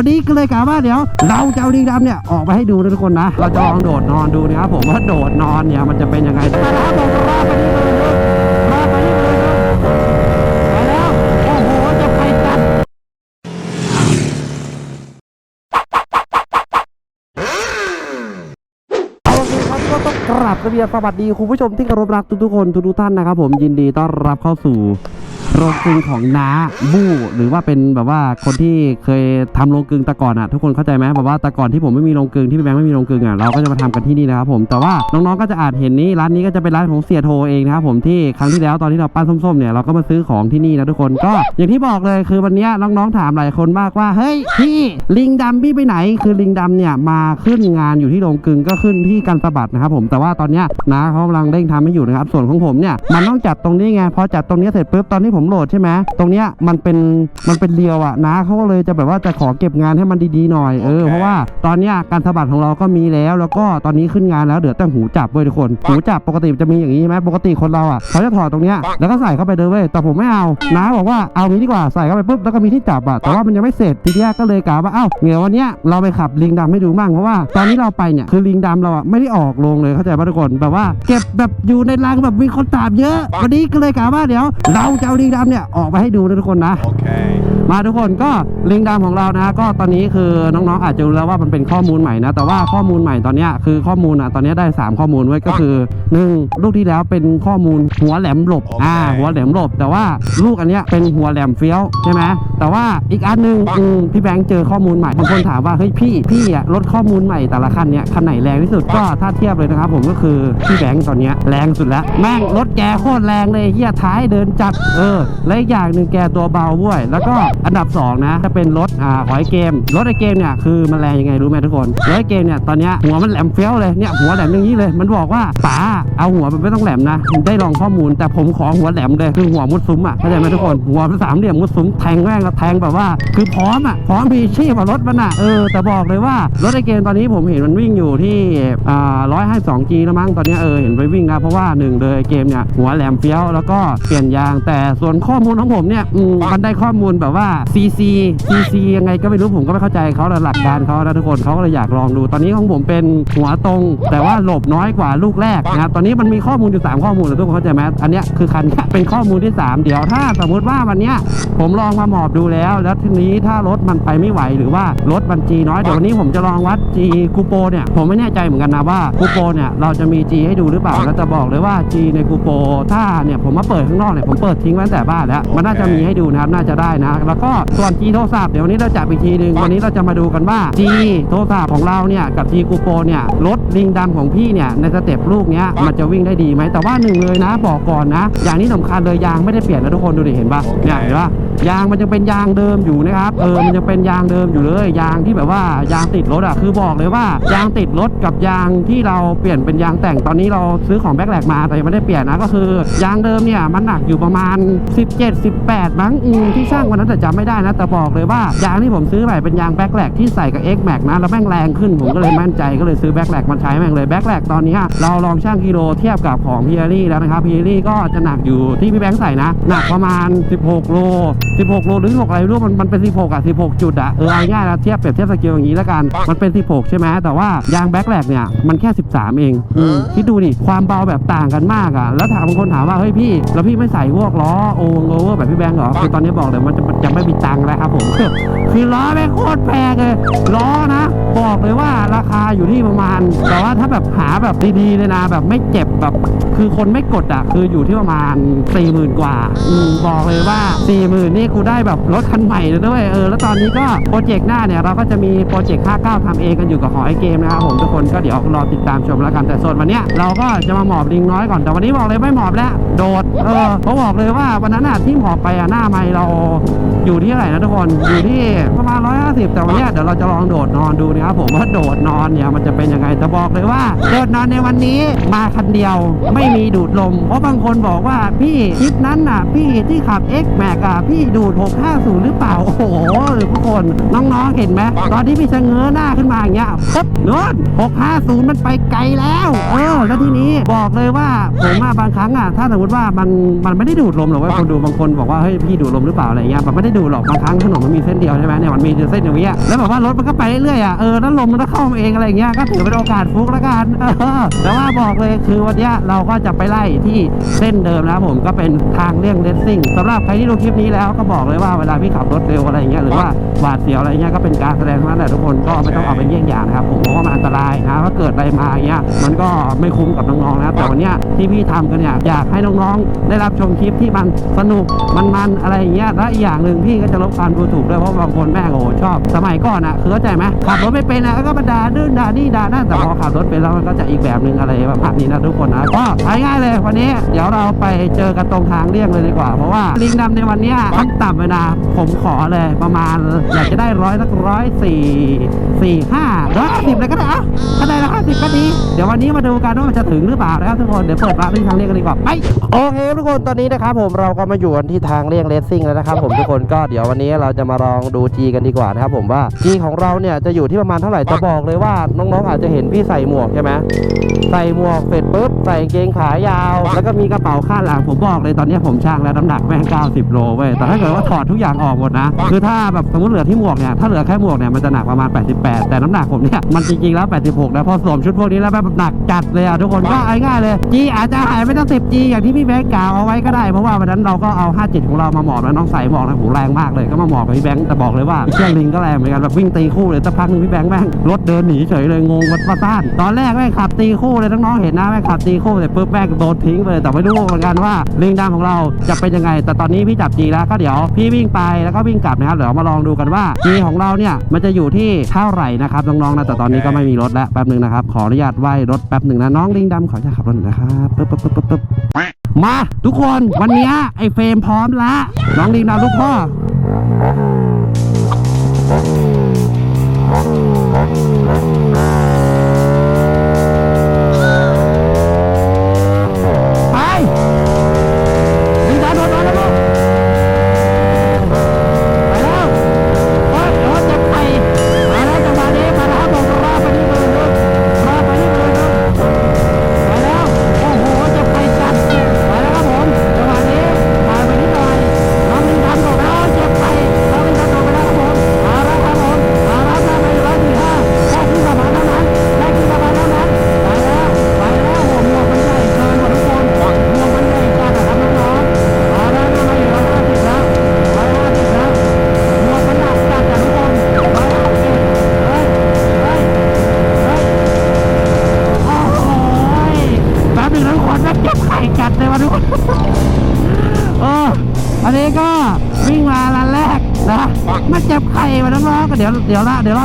วันนี้ก็เลยกล่าวว่าเดี๋ยว เราจะเอาลิงดำเนี่ยออกไปให้ดูนะทุกคนนะ เราจะลองโดดนอนดูนะครับผมว่าโดดนอนเนี่ยมันจะเป็นยังไงมาแล้วผมรอไปนี่เลยรอไปนี่เลยไปแล้วโอ้โหจะไปกันก็ต้องกราบระเบียบสวัสดีคุณผู้ชมที่เคารพรักทุกๆคนทุกๆท่านนะครับผมยินดีต้อนรับเข้าสู่ โรงกลึงของน้าบู้หรือว่าเป็นแบบว่าคนที่เคยทำโรงกลึงแต่ก่อนอะทุกคนเข้าใจไหมแบบว่าแต่ก่อนที่ผมไม่มีโรงกลึงที่พี่แบงค์ไม่มีโรงกลึงอะเราก็จะมาทำกันที่นี่นะครับผมแต่ว่าน้องๆก็จะอาจเห็นนี้ร้านนี้ก็จะเป็นร้านของเสียโทเองนะครับผมที่ครั้งที่แล้วตอนที่เราปั้นส้มๆเนี่ยเราก็มาซื้อของที่นี่นะทุกคนก็อย่างที่บอกเลยคือวันเนี้ยน้องๆถามหลายคนมากว่าเฮ้ยพี่ลิงดำพี่ไปไหน คือลิงดำเนี่ยมาขึ้นงานอยู่ที่โรงกลึงก็ขึ้นที่กันสะบัดนะครับผมแต่ว่าตอนเนี้ยน้าเขากำลังเร่งทำให้อยู่นะครับส่วนของผมเนี่ยมันต้องจัดตรงนี้ไงพอจัดตรงนี้เสร็จปุ๊บตอนที่ผมโหลดใช่ไหมตรงเนี้ยมันเป็นมันเป็นเรียวอะน้าเขาก็เลยจะแบบว่าจะขอเก็บงานให้มันดีๆหน่อยเออ เพราะว่าตอนเนี้ยการสะบัดของเราก็มีแล้ว แล้วก็ตอนนี้ขึ้นงานแล้วเดี๋ยวแต่หูจับเว้ยทุกคนหูจับปกติจะมีอย่างนี้ใช่ไหมปกติคนเราอะเขาจะถอดตรงเนี้ยแล้วก็ใส่เข้าไปเลยเว้ยแต่ผมไม่เอาน้าบอกว่าเอานี้ดีกว่าใส่เข้าไปปุ๊บแล้วก็มีที่จับอะแต่ว่ามันยังไม่เสร็จทีเนี้ยก็เลยกล่าวว่าเอ้าเดี๋ยววันเนี้ยเราไปขับลิงดำให้ดูมั่งเพราะว่าตอนนี้เราไปเนี่ยคือลิงดำเราอะไม่ได้ออกโรงเลยเข้าใจป่ะทุกคนแบบว่า เก็บแบบอยู่ในรังแบบมีคนตามเยอะ วันนี้ก็เลยกล่าวว่าเดี๋ยว เราจะเอาลิงดำเนี่ยออกไปให้ดูนะทุกคนนะ โอเค มาทุกคนก็ลิงดำของเรานะก็ตอนนี้คือน้องๆอาจจะรู้แล้วว่ามันเป็นข้อมูลใหม่นะแต่ว่าข้อมูลใหม่ตอนเนี้ยคือข้อมูลอะตอนเนี้ยได้ 3 ข้อมูลไว้ก็คือหนึ่งลูกที่แล้วเป็นข้อมูลหัวแหลมหลบโอเคอ่าหัวแหลมหลบ แต่ว่าลูกอันเนี้ยเป็นหัวแหลมเฟี้ยวใช่ไหมแต่ว่าอีกอันหนึ่งอืมพี่แบงค์เจอข้อมูลใหม่บางคนถามว่าเฮ้ยพี่พี่อะรถข้อมูลใหม่แต่ละคันเนี้ยคันไหนแรงที่สุดก็ถ้าเทียบเลยนะครับผมก็คือพี่แบงค์ตอนเนี้ยแรงสุดแล้วแม่งรถแกโคตรแรงเลยเฮียท้ายเดินจัดเออและอีกอย่างหนึ่งแกตัวเบาด้วยแล้วก็อันดับสองนะ จะเป็นรถอ่าหอยเกม รถไอเกมเนี่ยคือมันแรงยังไงรู้ไหมทุกคนรถไอเกมเนี่ยตอนเนี้ยหัวมันแหลมเฟี้ยวเลยเนี่ยหัวแหลมอย่างนี้เลย มันบอกว่าป๋าเอาหัวมันไม่ต้องแหลมนะได้ลองข้อมูล แต่ผมขอหัวแหลมเลยคือหัวมุดซุ้มอะเข้าใจไหมทุกคนหัวเป็นสามเหลี่ยมมุดซุ้มแทงแม่งแล้วแทงแบบว่า คือพร้อมอะพร้อมพีชีพอะรถมันอะเออแต่บอกเลยว่ารถไอเกมตอนนี้ผมเห็นมันวิ่งอยู่ที่อ่าร้อยห้าสองจีแล้วมั้งตอนนี้เออเห็นไปวิ่งนะเพราะว่าหนึ่งเลยเกมเนี่ยหัวแหลมเฟี้ยวแล้วก็เปลี่ยนยางแต่ส่วนข้อมูลของผมเนี่ยมมันได้ข้อมูลแบบว่า CC CC ยังไงก็ไม่รู้ผมก็ไม่เข้าใจเขาแต่หลักการเขานะทุกคนเขาก็เลยอยากลองดู ตอนนี้ของผมเป็นหัวตรง แต่ว่าหลบน้อยกว่าลูกแรกนะครับตอนนี้มันมีข้อมูลอยู่ 3 ข้อมูลนะทุกคนเข้าใจไหมอันเนี้ยคือคันเป็นข้อมูลที่ 3 เดี๋ยวถ้าสมมุติว่าวันเนี้ยผมลองมาหมอบดูแล้ว แล้วทีนี้ถ้ารถมันไปไม่ไหวหรือว่ารถมันจีน้อยเดี๋ยววันนี้ผมจะลองวัด G คูโปเนี่ยผมไม่แน่ใจเหมือนกันนะว่าคูโปเนี่ยเราจะมี G ให้ดูหรือเปล่าแล้วจะบอกเลยว่า G ในคูโปถ้าเนี่ยผมมาเปิดข้างนอกเนี่ยผมเปิดทิ้งไว้ตั้งแต่บ้านแล้วมันน่าจะมีให้ดูนะครับน่าจะได้นะแล้วก็ส่วน G โทรศัพท์เดี๋ยววันนี้เราจับอีกทีหนึ่งวันนี้เราจะมาดูกันว่า G โทรศัพท์ของเราเนี่ยกับ G คูโปเนี่ยรถลิงดำของพี่เนี่ยในสเต็ปลูกเนี้ยมันจะวิ่งได้ดีไหมแต่ว่าหนึ่งเลยนะบอกก่อนนะ อย่างนี้สำคัญเลยยางไม่ได้เปลี่ยนนะทุกคนดูดิเห็นปะเนี่ยเห็นปะยางมันจะเป็นยางเดิมอยู่นะครับ เออ มันจะเป็นยางเดิมอยู่เลย ยางที่แบบว่ายางติดรถอะ คือบอกเลยว่ายางติดรถกับยางที่เราเปลี่ยนเป็นยางแต่ง ตอนนี้เราซื้อของแบ็คแหลกมาแต่ยังไม่ได้เปลี่ยนนะ ก็คือยางเดิมเนี่ยมันหนักอยู่ประมาณ 17 18มั้งอืมที่ช่างวันนั้นแต่จำไม่ได้นะแต่บอกเลยว่ายางที่ผมซื้อใหม่เป็นยางแบ็คแหลกที่ใส่กับ X Max นะแล้วแม่งแรงขึ้นผมก็เลยมั่นใจก็เลยซื้อแบ็คแหลกมาใช้แม่งเลยแบ็คแหลกตอนนี้เราลองช่างกิโลเทียบกับของพีเอรี่แล้วนะครับพีเอรี่ก็จะหนักอยู่ที่พี่แบงค์ใส่นะ หนักประมาณ 16 โล 16 โลหรือ16อะไรไม่รู้มันมันเป็น 16อะ16 จุดอะเออเอาง่ายๆนะเทียบเปรียบเทียบสเกลอย่างนี้แล้วกันมันเป็น 16 ใช่ไหมแต่ว่ายางแบ็คแหลกเนี่ยมันแค่ 13 เองอืมคิดดูดิความเบาแบบต่างกันมากอะแล้วถามบางคนถามว่าเฮ้ยพี่ แล้วพี่ไม่ใส่พวกล้อโอเวอร์แบบพี่แบงค์เหรอคือตอนนี้บอกเลยมันจะมันจะไม่มีตังค์แล้วครับผมคือล้อแม่โคตรแพงเลยล้อนะ บอกเลยว่าราคาอยู่ที่ประมาณ แต่ว่าถ้าแบบหาแบบดีๆเลยนะแบบไม่เจ็บแบบ คือคนไม่กดอะ คืออยู่ที่ประมาณ4ี่หมื่นกว่าอืมบอกเลยว่า4ี่หมื่นนี่กูได้แบบรถคันใหม่เลยด้วยเออแล้วตอนนี้ก็โปรเจกต์หน้าเนี่ยเราก็จะมีโปรเจกต์59ทำเองกันอยู่กับหอไอเกมนะครับผมทุกคนก็เดี๋ยวรอติดตามชมแล้วกันแต่ส่วนวันเนี้ยเราก็จะมาหมอบลิงน้อยก่อนแต่วันนี้บอกเลยไม่หมอบแล้ว โดดเออเขาบอกเลยว่าวันนั้นอะที่หมอบไปอะหน้าไม่เราอยู่ที่ไหร่นะทุกคน อยู่ที่ประมาณ 150 แต่วันเนี้ยเดี๋ยวเราจะลองโดดนอนดูนะครับผมว่าโดดนอนเนี่ยมันจะเป็นยังไงแต่บอกเลยว่า โดดนอนในวันนี้มาคันเดียวไม่มีดูดลม เพราะบางคนบอกว่าพี่คลิปนั้นน่ะ พี่ที่ขับ X Max อะพี่ดูด 650 หรือเปล่า โอ้โหทุกคนน้องๆเห็นไหมตอนที่พี่ชะเง้อหน้าขึ้นมาอย่างเงี้ยปุ๊บนู้น650 มันไปไกลแล้วเออแล้วทีนี้บอกเลยว่าผมอะบางครั้งอะถ้าสมมติว่ามันมันไม่ได้ดูดลมหรอกว่าคนดูบางคนบอกว่าเฮ้ยพี่ดูดลมหรือเปล่าอะไรเงี้ยมันไม่ได้ดูดหรอกบางครั้งถนนมันมีเส้นเดียวใช่ไหมเนี่ยมันมีเส้นอย่างเงี้ยแล้วแบบว่ารถมันก็ไปเรื่อยๆอะเออแล้วลมมันก็เข้ามาเองอะไรเงี้ยก็ถือเป็นโอกาสฟุกล้วกันเออแต่ว่าบอกเลยคือวันเนี้ยเราก็จะไปไล่ที่เส้นเดิมนะผมก็เป็นทางเลี่ยงเลสซิ่งสำหรับใครที่ดูคลิปนี้แล้วก็บอกเลยว่าเวลาพี่ขับรถเร็วอะไรเงี้ยหรือว่าหวาดเสียวอะไรเงี้ยก็เป็นการแสดงเท่านั้นแหละทุกคนก็ไม่ต้องเอาเป็นเยี่ยงอย่างนะครับผมเพราะว่ามันอันตรายนะถ้าเกิดอะไรมาเงี้ยมันก็ไม่คุ้มกับน้องๆนะครับแต่วันเนี้ยที่พี่ทำกันเนี่ยอยากให้น้องๆ ได้รับชมคลิปที่มันสนุกมันๆอะไรเงี้ยและอีกอย่างหนึ่งพี่ก็จะลบการดูถูกด้วยเพราะบางคนแม่งโอ้โหชอบ สมัยก่อนอะคือเข้าใจไหมขับรถไม่เป็นอะก็มาด่าดื้นด่านี่ด่านั่นแต่พอขับรถเป็นแล้วมันก็จะอีกแบบหนึ่งอะไรแบบนี้นะทุกคนนะก็ง่ายเลยวันนี้ เดี๋ยวเราไปเจอกันตรงทางเลี่ยงเลยดีกว่าเพราะว่าลิงดำในวันนี้ขั้นต่ำเลยนะผมขอเลยประมาณอยากจะได้ร้อยสักร้อยสี่สี่ห้าร้อยสิบเลยก็ได้อะถ้าได้ร้อยห้าสิบก็ดีเดี๋ยววันนี้มาดูกันว่ามันจะถึงหรือเปล่านะครับทุกคนเดี๋ยวเปิดร้านที่ทางเลี่ยงกันดีกว่าไปโอเคทุกคนตอนนี้นะครับผมเราก็มาอยู่กันที่ทางเลี่ยงเลสซิ่งแล้วนะครับผมทุกคนก็เดี๋ยววันนี้เราจะมาลองดูจีกันดีกว่านะครับผมว่าจีของเราเนี่ยจะอยู่ที่ประมาณเท่าไหร่จะบอกเลยว่าน้องๆอาจจะเห็นพี่ใส่หมวกใช่ไหมใส่หมวกเสร็จปุ๊บใส่กางเกงขายาว แล้วก็มีกระเป๋าคาดหลังผมบอกเลยตอนนี้ผมช่างแล้วน้ำหนักแม่ง90โลเว้ยแต่ถ้าเกิดว่าถอดทุกอย่างออกหมดนะคือถ้าแบบสมมติเหลือที่หมวกเนี่ยถ้าเหลือแค่หมวกเนี่ยมันจะหนักประมาณ 88 แต่น้ำหนักผมเนี่ยมันจริงๆแล้ว 86นะพอสวมชุดพวกนี้แล้วแบบหนักจัดเลยอะทุกคนก็เอาง่ายเลยจีอาจจะหายไม่ต้อง10 G อย่างที่พี่แบงค์กล่าวเอาไว้ก็ได้เพราะว่าวันนั้นเราก็เอา 57 ของเรามาหมอบแล้วน้องใส่หมอกนะโหแรงมากเลยก็มาหมอบกับพี่แบงค์แต่บอกเลยว่าเครื่องลิงก็แรงเหมือนกันแบบวิ่งตีคู่เลยสักพักหนึงพี่แบงค์แม่งรถเดินหนีเฉยเลยงงวัดประสานตอนแรกแม่งขับตีคู่เลยน้องๆเห็นนะแม่งขับตีคู่เสร็จปุ๊บแม่งโดนทิ้งไปเลยแต่ไม่รู้เหมือนกันว่าลิงดำของเราจะเป็นยังไง แต่ตอนนี้พี่จับจีแล้วก็เดี๋ยวพี่วิ่งไปแล้วก็วิ่งกลับนะครับเดี๋ยวมาลองดูกันว่าจีของเราเนี่ยมันจะอยู่ที่เท่าไหร่นะครับน้องๆนะแต่ตอนนี้ก็ไม่มีรถแล้วแป๊บหนึ่งนะครับขออนุญาตไหว้รถแป๊บหนึ่งนะน้องลิงดำขออนุญาตขับรถหน่อยนะครับปึ๊บปึ๊บปึ๊บปึ๊บปึ๊บ มาทุกคนวันนี้ไอ้เฟรมพร้อมละน้องดีนะลูกพ่อ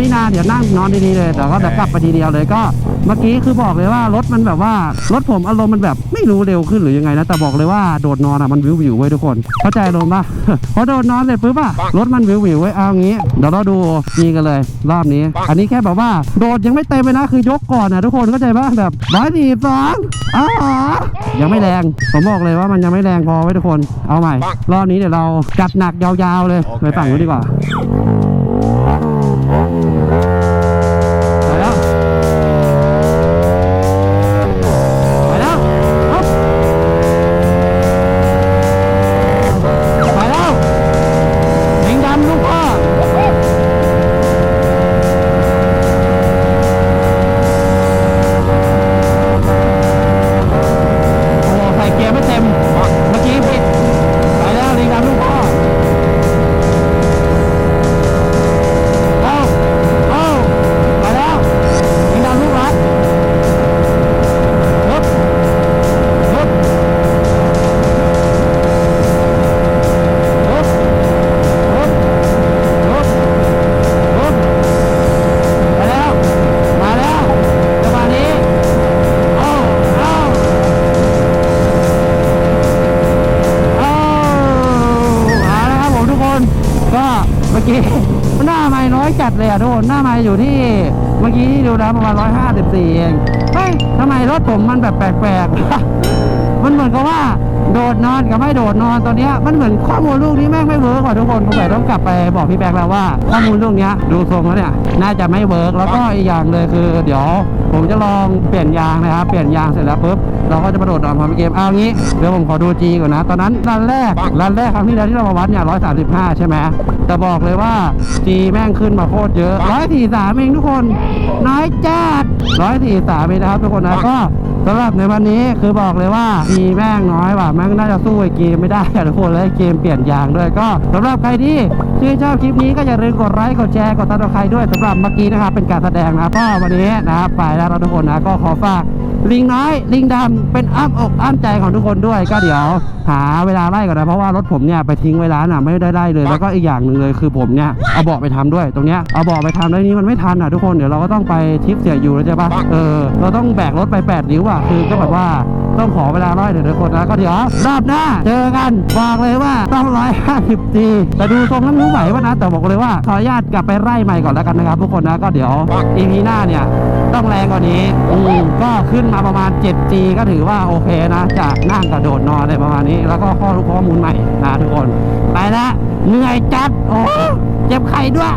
นี้นาเดี๋ยวนั่งนอนดีๆเลยเดี๋ยวก็เดี๋ยวกลับไปทีเดียวเลยก็เมื่อกี้คือบอกเลยว่ารถมันแบบว่ารถผมอารมณ์มันแบบไม่รู้เร็วขึ้นหรือยังไงนะแต่บอกเลยว่าโดดนอนอะมันวิววิวๆไว้ยทุกคนเข้าใจอารมณ์ปะพอโดดนอนเสร็จปุ๊บอะรถมันวิววิวๆไว้ยเอางี้เดี๋ยวเราดูจีกันเลย รอบนี้ อันนี้แค่แบบว่าโดดยังไม่เต็มเลยนะคือยกก่อนนะทุกคนเข้าใจปะแบบร้อยสี่สองอ๋อยังไม่แรงผมบอกเลยว่ามันยังไม่แรงพอไว้ยทุกคนเอาใหม่ รอบนี้เดี๋ยวเราจัดหนักยาวๆเลยไปฝั่งนู้นดีกว่า Thank you. กี้หน้าไม้น้อยจัดเลยอะทุกคนหน้าไม้อยู่ที่เมื่อกี้ดูแล้วประมาณ154เองเฮ้ยทำไมรถผมมันแบบแปลกๆมันเหมือนกับว่าโดดนอนกับไม่โดดนอนตอนนี้มันเหมือนข้อมูลลูกนี้แม่งไม่เวิร์กว่ะทุกคนผมแบบต้องกลับไปบอกพี่แบงค์แล้วว่าข้อมูลลูกเนี้ยดูทรงแล้วเนี่ยน่าจะไม่เวิร์กแล้วก็อีกอย่างเลยคือ เดี๋ยว ผมจะลองเปลี่ยนยางนะครับเปลี่ยนยางเสร็จแล้วปุ๊บ เราก็จะมาโดดนอนพร้อมเกมเอางี้เดี๋ยวผมขอดูจีก่อนนะ ตอนนั้นรันแรกรันแรกครั้งที่แล้วที่เรามาวัดเนี่ย135ใช่ไหมแต่บอกเลยว่าจีแม่งขึ้นมาโคตรเยอะ143เองทุกคน น้อยจัด143เองนะครับทุกคนนะก็สำหรับในวันนี้คือบอกเลยว่าทีแม่งน้อยว่ะแม่งน่าจะสู้ไอ้เกมไม่ได้อะทุกคนและเกมเปลี่ยนยางด้วยก็สำหรับใครที่ชื่นชอบคลิปนี้ก็อย่าลืมกดไลค์กดแชร์กดติดตามใครด้วยสำหรับเมื่อกี้นะครับเป็นการแสดงนะครับก็วันนี้นะครับไปแล้วนะทุกคนนะก็ขอฝาก ลิงน้อย ลิงดำเป็นอ้ำอกอ้ำใจของทุกคนด้วย ก็เดี๋ยว หาเวลาไล่ก่อนนะ เพราะว่ารถผมเนี่ยไปทิ้งไว้ร้านอะไม่ได้ไล่เลย แล้วก็อีกอย่างหนึ่งเลยคือผมเนี่ยเอาเบาะไปทำด้วย ตรงเนี้ยเอาเบาะไปทำแล้วนี้มันไม่ทันอะทุกคน เดี๋ยวเราก็ต้องไปทิปเสียอยู่แล้วใช่ปะเออ เราต้องแบกรถไป8นิ้วอะ คือก็แบบว่าต้องขอเวลาร้อยเดี๋ยวทุกคนนะ ก็เดี๋ยวรอบหน้าเจอกันบอกเลยว่าต้องร้อยห้าสิบจีแต่ดูทรงแล้วไม่รู้ไหววะนะ แต่บอกเลยว่าขออนุญาตกลับไปไล่ใหม่ก่อนแล้วกันนะครับทุกคนนะ ก็เดี๋ยวอีพีหน้าเนี่ย ต้องแรงกว่านี้อืมก็ขึ้นมาประมาณ 7G ก็ถือว่าโอเคนะ จะนั่งกระโดดนอนอะไรประมาณนี้ แล้วก็ข้อรู้ข้อมูลใหม่นะทุกคน ไปละเหนื่อยจัด โอ้เจ็บไข้ด้วย